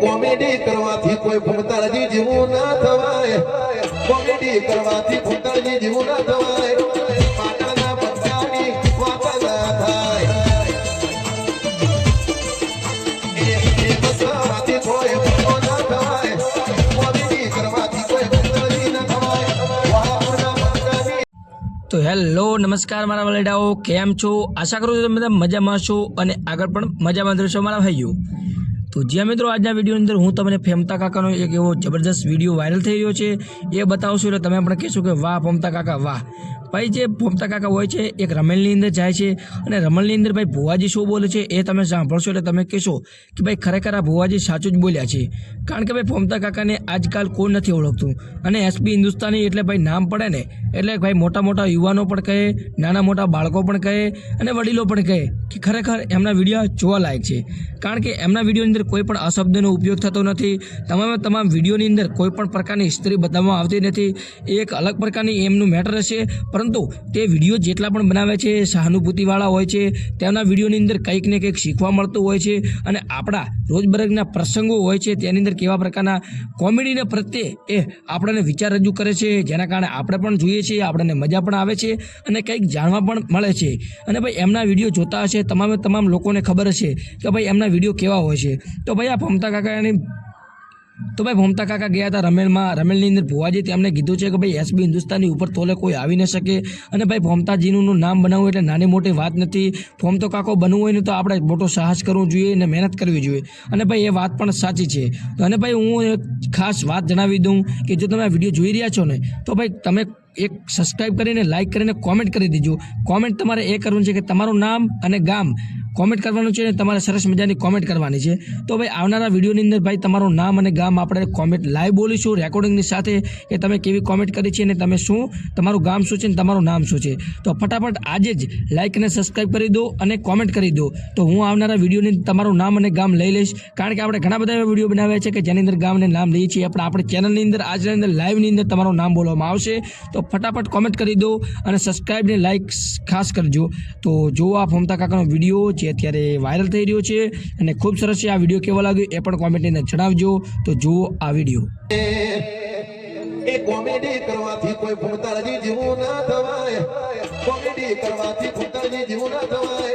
Comedy કરવાથી કોઈ ભૂમતાળજી જેવું ના થવાય. કોમેડી કરવાથી ભૂમતાળજી જેવું ના થવાય. તો હેલો, નમસ્કાર મારા વલેડાઓ. કેમ છો? આશા કરું છું તમે બધા મજામાં છો અને આગળ પણ મજામાં દ્રશ્યો મારા ભાઈઓ તો જ્યાં મિત્રો આજના વિડીયોની અંદર હું તમને ફેમતા કાકાનો એક એવો જબરદસ્ત વીડિયો વાયરલ થઈ રહ્યો છે, એ બતાવશું એટલે તમે પણ કહેશો કે વાહ, ફમતા કાકા, વાહ. ભાઈ, જે ફમતા કાકા હોય છે, એક રમેલની અંદર જાય છે અને રમલની અંદર ભાઈ ભુવાજી શું બોલે છે એ તમે સાંભળશો એટલે તમે કહેશો કે ભાઈ ખરેખર આ ભુવાજી સાચું જ બોલ્યા છે. કારણ કે ભાઈ ફમતા કાકાને આજકાલ કોઈ નથી ઓળખતું અને એસપી હિન્દુસ્તાની એટલે ભાઈ નામ પડે ને એટલે ભાઈ મોટા મોટા યુવાનો પણ કહે, નાના મોટા બાળકો પણ કહે અને વડીલો પણ કહે કે ખરેખર એમના વીડિયો જોવા લાયક છે. કારણ કે એમના વિડીયોની અંદર કોઈ પણ અશબ્દનો ઉપયોગ થતો નથી. તમામે તમામ વિડીયોની અંદર કોઈ પણ પ્રકારની હિસ્ટ્રી બતાવવામાં આવતી નથી. એ એક અલગ પ્રકારની એમનું મેટર હશે, પરંતુ તે વીડિયો જેટલા પણ બનાવે છે, સહાનુભૂતિવાળા હોય છે, તેમના વિડીયોની અંદર કંઈક ને કંઈક શીખવા મળતું હોય છે અને આપણા રોજબરોજના પ્રસંગો હોય છે, તેની અંદર કેવા પ્રકારના કોમેડીને પ્રત્યે એ આપણને વિચાર રજૂ કરે છે, જેના કારણે આપણે પણ જોઈએ છીએ, આપણને મજા પણ આવે છે અને કંઈક જાણવા પણ મળે છે. અને ભાઈ, એમના વીડિયો જોતા હશે, તમામે તમામ લોકોને ખબર હશે કે ભાઈ, એમના વીડિયો કેવા હોય છે. તો ભાઈ, આ ભમતા કાકાની તો ભાઈ ભમતા કાકા ગયા હતા રમેલમાં. રમેલની અંદર ભુવાજી તેમણે કીધું છે કે ભાઈ એસબી હિન્દુસ્તાની ઉપર તોલે કોઈ આવી ન શકે. અને ભાઈ ભમતાજીનું નામ બનાવવું એટલે નાની મોટી વાત નથી. ફોમતો કાકો બનવું હોય ને તો આપણે મોટો સાહસ કરવું જોઈએ અને મહેનત કરવી જોઈએ. અને ભાઈ એ વાત પણ સાચી છે. તો અને ભાઈ હું એક ખાસ વાત જણાવી દઉં કે જો તમે આ વીડિયો જોઈ રહ્યા છો ને, તો ભાઈ તમે એક સબસ્ક્રાઈબ કરીને લાઇક કરીને કોમેન્ટ કરી દેજો. કોમેન્ટ તમારે એ કરવું છે કે તમારું નામ અને ગામ કોમેન્ટ કરવાનું છે અને તમારે સરસ મજાની કોમેન્ટ કરવાની છે. તો ભાઈ, આવનારા વિડીયોની અંદર ભાઈ, તમારું નામ અને ગામ આપણે કોમેન્ટ લાઈવ બોલીશું રેકોર્ડિંગની સાથે કે તમે કેવી કોમેન્ટ કરી છે અને તમે શું, તમારું ગામ શું છે અને તમારું નામ શું છે. તો ફટાફટ આજે જ લાઇક અને સબસ્ક્રાઇબ કરી દો અને કોમેન્ટ કરી દો. તો હું આવનારા વિડીયોની તમારું નામ અને ગામ લઈ લઈશ. કારણ કે આપણે ઘણા બધા એવા વીડિયો બનાવ્યા છે કે જેની અંદર ગામને નામ લઈએ છીએ. આપણે આપણી ચેનલની અંદર, આજની અંદર લાઈવની અંદર તમારું નામ બોલવામાં આવશે. તો ફટાફટ કોમેન્ટ કરી દો અને સબસ્ક્રાઇબ ને લાઇક ખાસ કરજો. તો જો આ ફોમતા કાકાનો વીડિયો જે અત્યારે વાયરલ થઈ રહ્યો છે અને ખૂબ સરસ છે આ વીડિયો કેવો લાગ્યો એ પણ કોમેન્ટની અંદર જણાવજો. તો જુઓ આ વીડિયો. એ કોમેડી કરવાથી કોઈ ભૂમતાળજી જીવું ના થવાય. કોમેડી કરવાથી ભૂમતાળજી જીવું ના થવાય.